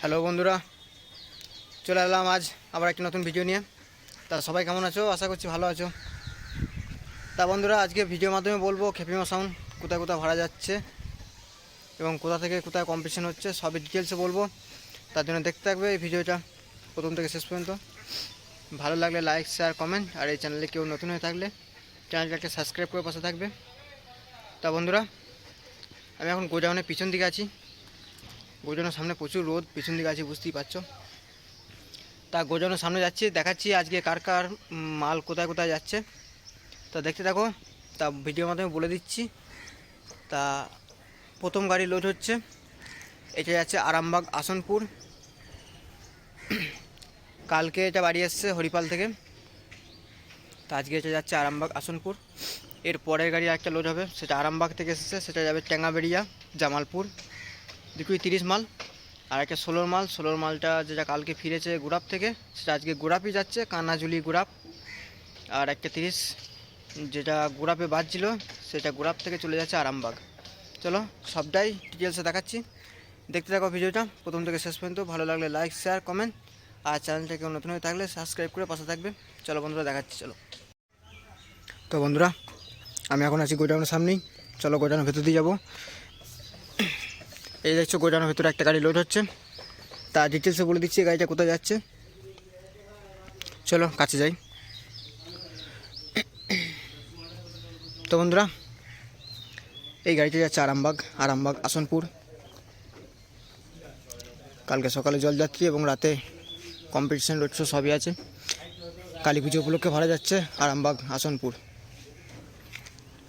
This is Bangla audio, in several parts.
হ্যালো বন্ধুরা, চলে এলাম আজ আবার একটি নতুন ভিডিও নিয়ে। তা সবাই কেমন আছো? আশা করছি ভালো আছো। তা বন্ধুরা, আজকে ভিডিওর মাধ্যমে বলব খেপিমা সাউন্ড কোথায় কোথায় ভাড়া যাচ্ছে এবং কোথা থেকে কোথায় কম্পিটিশন হচ্ছে, সবই ডিটেলসে বলব। তার জন্য দেখতে থাকবে এই ভিডিওটা প্রথম থেকে শেষ পর্যন্ত। ভালো লাগলে লাইক শেয়ার কমেন্ট আর এই চ্যানেলে কেউ নতুন হয়ে থাকলে চ্যানেলটাকে সাবস্ক্রাইব করে পাশে থাকবে। তা বন্ধুরা, আমি এখন গোডাউনের পিছন দিকে আছি। গোডাউনের সামনে প্রচুর রোদ, পিছন দিকে আছি, বুঝতেই পারছ। তা গোজনের সামনে যাচ্ছি, দেখাচ্ছি আজকে কার কার মাল কোথায় কোথায় যাচ্ছে। তা দেখতে থাকো, তা ভিডিওর মাধ্যমে বলে দিচ্ছি। তা প্রথম গাড়ি লোড হচ্ছে, এটা যাচ্ছে আরামবাগ আসনপুর। কালকে এটা বাড়ি এসছে হরিপাল থেকে। তা আজকে এটা যাচ্ছে আরামবাগ আসনপুর। এর পরের গাড়ি একটা লোড হবে, সেটা আরামবাগ থেকে এসেছে, সেটা যাবে ট্যাঙ্গাবেড়িয়া জামালপুর। দুটোই তিরিশ মাল, আর একটা ষোলোর মাল। ষোলোর মালটা যেটা কালকে ফিরেছে গুড়াপ থেকে, সেটা আজকে গুড়াপই যাচ্ছে কানাজুলি গুড়াপ। আর একটা তিরিশ, যেটা গুড়াপে বাজছিল, সেটা গুড়াপ থেকে চলে যাচ্ছে আরামবাগ। চলো, সবটাই ডিটেলসে দেখাচ্ছি। দেখতে থাকো ভিডিওটা, প্রথম থেকে শেষ পর্যন্ত। ভালো লাগলে লাইক শেয়ার কমেন্ট আর চ্যানেলটা কেউ নতুন হয়ে থাকলে সাবস্ক্রাইব করে পাশে থাকবে। চলো বন্ধুরা, দেখাচ্ছি, চলো। তো বন্ধুরা, আমি এখন আছি গোডাউনের সামনেই। চলো গোডাউনের ভেতর দিয়ে যাব। এই দেখছ, গোডাউনের ভেতরে একটা গাড়ি লোড হচ্ছে। তা ডিটেলসে বলে দিচ্ছি গাড়িটা কোথায় যাচ্ছে। চলো, কাছে যাই। তো বন্ধুরা, এই গাড়িটা যাচ্ছে আরামবাগ আরামবাগ, আসনপুর। কালকে সকালে জলযাত্রী এবং রাতে কম্পিটিশন রোড শো সবই আছে। কালী পুজো উপলক্ষে ভাড়া যাচ্ছে আরামবাগ, আসনপুর।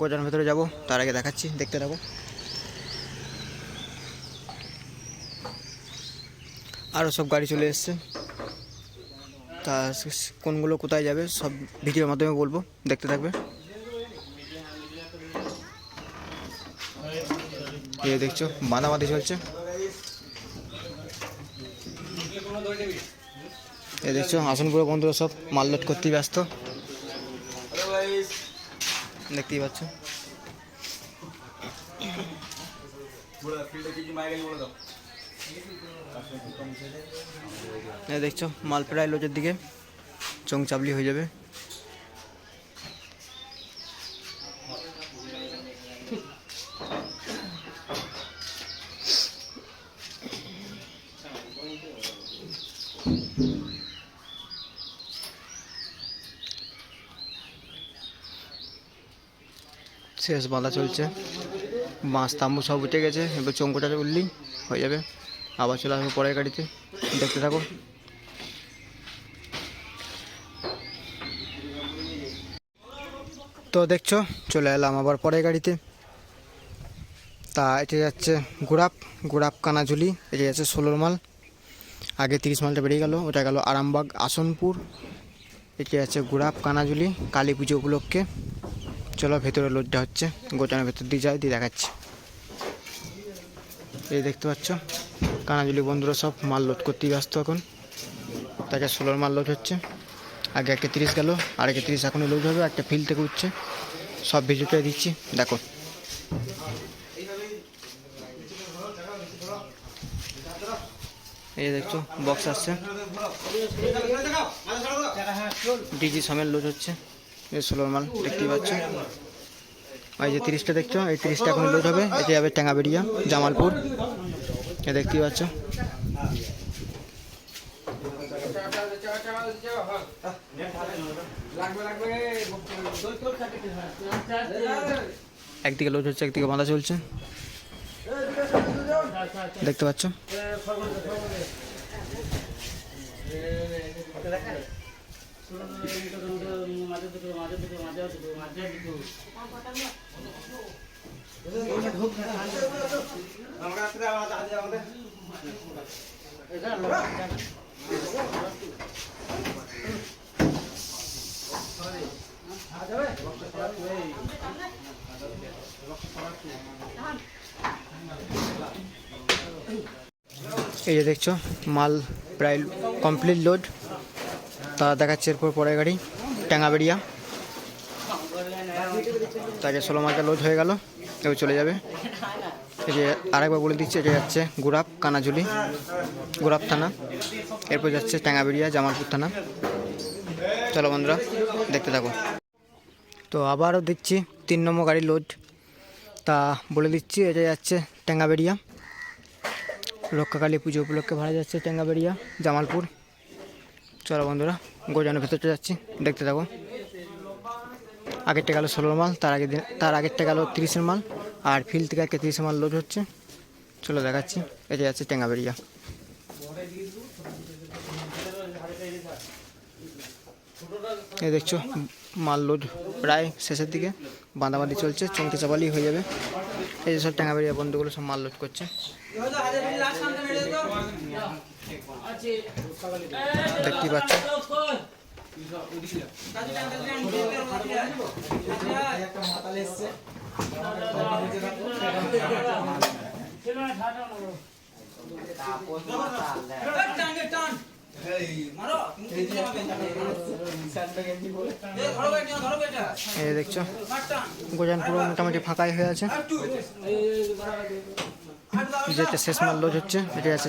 গোডাউনের ভেতরে যাব, তার আগে দেখাচ্ছি, দেখতে থাকো। আরও সব গাড়ি চলে এসছে। তা কোনগুলো কোথায় যাবে সব ভিডিওর মাধ্যমে বলব, দেখতে থাকবে। এই দেখছ বাঁধাবাঁধি চলছে। এই দেখছ আসনপুরে বন্ধুরা সব মাল লোড করতেই ব্যস্ত। দেখতেই পাচ্ছ। এই দেখছ মাল প্রায় লোজের দিকে চং চাবলি হয়ে যাবে। শেষ বাঁধা চলছে। বাঁশ তাম্বু সব উঠে গেছে, এবার চঙ্কুটা উঠলেই হয়ে যাবে। আবার চলে আসব পরের গাড়িতে। দেখতে থাকো। তো দেখছ, চলে এলাম আবার পরের গাড়িতে। তা এটা যাচ্ছে গুড়াপ গুড়াপ কানাঝুলি, এটা যাচ্ছে ষোলোর মাল। আগে তিরিশ মালটা বেরিয়ে গেল, ওটা গেল আরামবাগ, আসনপুর। এটা যাচ্ছে গুড়াপ কানাঝুলি, কালী পুজো উপলক্ষে। চলো ভেতরে লোডটা হচ্ছে গোটানোর ভেতর দিয়ে যায় দিয়ে দেখাচ্ছি। এই দেখতে পাচ্ছ? কানাজুলি বন্ধুরা সব মাল লোড করতেই ব্যস্ত এখন। তাকে ষোলোর মাল লোড হচ্ছে। আগে একটা তিরিশ গেল, আর একটা তিরিশ এখনই লোড হবে, একটা ফিল্ড থেকে উঠছে। সব ভিডিওটা দিচ্ছি, দেখো। এই দেখছ বক্স আসছে। ডিজি সমের লোড হচ্ছে। এই ষোলোর মাল, দেখতেই পাচ্ছ। এই যে তিরিশটা দেখছ, এই তিরিশটা এখন লোড হবে। এটা যাবে ট্যাঙ্গাবেড়িয়া জামালপুর। এ দেখতেই পাচ্ছ। একদিকে লোড হচ্ছে একদিকে বাঁধা চলছে। দেখতে পাচ্ছ। এই যে দেখছ মাল প্রায় কমপ্লিট লোড তা দেখাচ্ছে এরপর পরের গাড়ি। ট্যাঙ্গাবেড়িয়া তাকে ষোলো মালটা লোড হয়ে গেল কেউ চলে যাবে। এই যে আরেকবার বলে দিচ্ছি, এটা যাচ্ছে গুরাপ কানাঝুলি গুরাপ থানা। এরপর যাচ্ছে ট্যাঙ্গাবেড়িয়া জামালপুর থানা। চলো বন্ধুরা, দেখতে থাকো। তো আবারও দেখছি তিন নম্বর গাড়ি লোড তা বলে দিচ্ছি, এটা যাচ্ছে ট্যাঙ্গাবেড়িয়া রক্ষাকালী পুজো উপলক্ষে ভাড়া যাচ্ছে ট্যাঙ্গাবেড়িয়া জামালপুর। চলো বন্ধুরা গোজানোর ভেতরটা যাচ্ছি, দেখতে থাকো। আগেরটা গেল ষোলো মাল, তার আগের দিন, তার আগেরটা গেল তিরিশের মাল, আর ফিল্ড থেকে আজকে তিরিশের মাল লোড হচ্ছে। চলো দেখাচ্ছি এটা যাচ্ছে ট্যাঙ্গাবেড়িয়া এই দেখছ, মাল লোড প্রায় শেষের দিকে, বাঁধাবাঁধি চলছে, চমকে চাপালি হয়ে যাবে। এই সব ট্যাঙ্গাবেড়িয়া বন্ধুগুলো সব মাল লোড করছে। দেখতেই পাচ্ছ এই দেখছ গোজান পুরো মোটামুটি ফাঁকাই হয়ে আছে। যেটা শেষ মাল লোজ হচ্ছে এটা আছে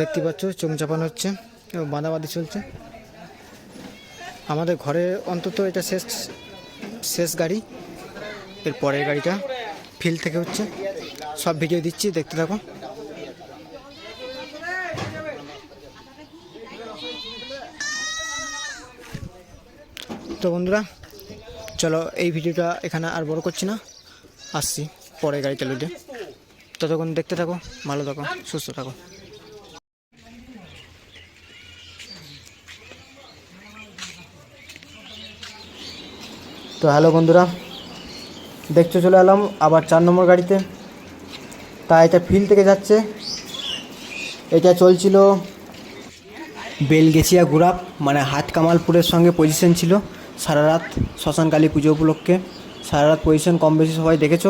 দেখতে পাচ্ছ, চোখ চাপানো হচ্ছে এবং বাঁধাবাঁধি চলছে। আমাদের ঘরে অন্তত এটা শেষ শেষ গাড়ি। এর পরের গাড়িটা ফিল্ড থেকে হচ্ছে। সব ভিডিও দিচ্ছি, দেখতে থাকো। তো বন্ধুরা, চলো এই ভিডিওটা এখানে আর বড় করছি না। আসছি পরের গাড়িটা লুটে ততক্ষণ দেখতে থাকো, ভালো থাকো, সুস্থ থাকো। তো হ্যালো বন্ধুরা, দেখতে চলে এলাম আবার চার নম্বর গাড়িতে। তা এটা ফিল্ড থেকে যাচ্ছে। এটা চলছিল বেলগেছিয়া গুরাপ মানে হাট কামালপুরের সঙ্গে পজিশন ছিল। সারা রাত শ্মশানকালী পুজো উপলক্ষে। সারা রাত পজিশন কম বেশি সবাই দেখেছ।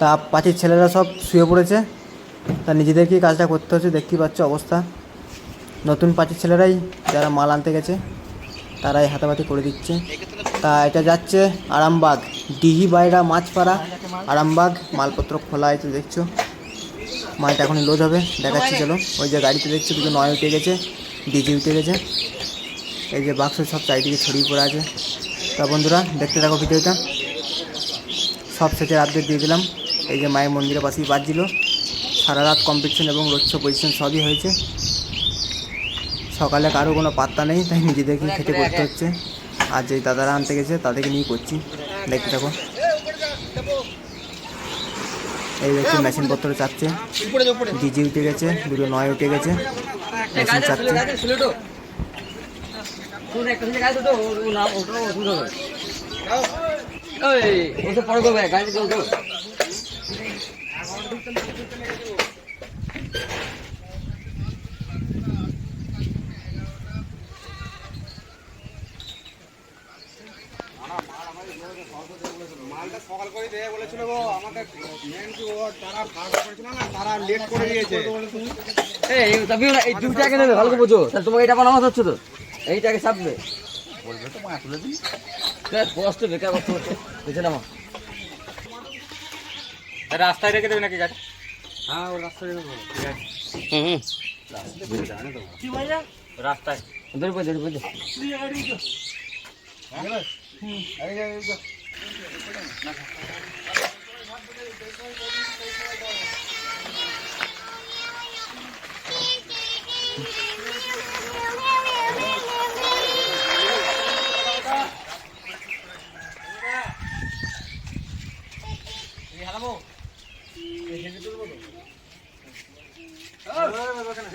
তা পাঁচের ছেলেরা সব শুয়ে পড়েছে। তা নিজেদেরকেই কাজটা করতে হচ্ছে, দেখতেই পাচ্ছ অবস্থা। নতুন পাঁচের ছেলেরাই যারা মাল আনতে গেছে, তারাই হাতাপাতি করে দিচ্ছে। তা এটা যাচ্ছে আরামবাগ, ডিহি বাইরা মাছপাড়া, আরামবাগ, মালপত্র খোলা আছে দেখছ। মালটা এখনই লোড হবে, দেখাচ্ছি চলো। ওই যে গাড়িতে দেখছ দুটো নয় উঠে গেছে, ডিজি উঠে গেছে। এই যে বাক্স সব চারিদিকে ছড়িয়ে পড়ে আছে। তা বন্ধুরা, দেখতে থাকো ভিডিওটা। সব সেটের আপডেট দিয়ে দিলাম। এই যে মায়ের মন্দিরের পাশেই বাজছিল সারা রাত কম্পিটিশন এবং রোচ্ছ পজিশন সবই হয়েছে। সকালে কারও কোনো পাত্তা নেই তাই নিজেদেরকে খেতে করতে হচ্ছে। আর যেই দাদারা আনতে গেছে তাদেরকে নিয়ে করছি। দেখতে থাকো। এই দেখছি মেশিন পত্র চাচ্ছে ডিজি উঠে গেছে দুটো নয় উঠে গেছে। মেশিন গাড়ি চলতো মালটা সকাল করে দেবে বলেছিল গো আমাকে মেন কি ও তারা ফাঁক করেছিল না তারা লেট করে দিয়েছে। এই তবে না এই দুটাকে নেবে ভালো করে বোঝো। তাহলে তোমাকে এটা বানানো হচ্ছে তো? এইটাকে চাপবে বলবে তো মা তুলে দিন কষ্ট বেকার কষ্ট হচ্ছে বুঝে নামা রাস্তায় রেখে দেবে নাকি গাড়ি হ্যাঁ ও রাস্তায় দেবো। রাস্তায় ধরে পড়ে ধরে পড়ে। এ,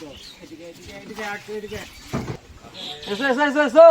তুই উঠে আলে। এসো এসো এসো এসো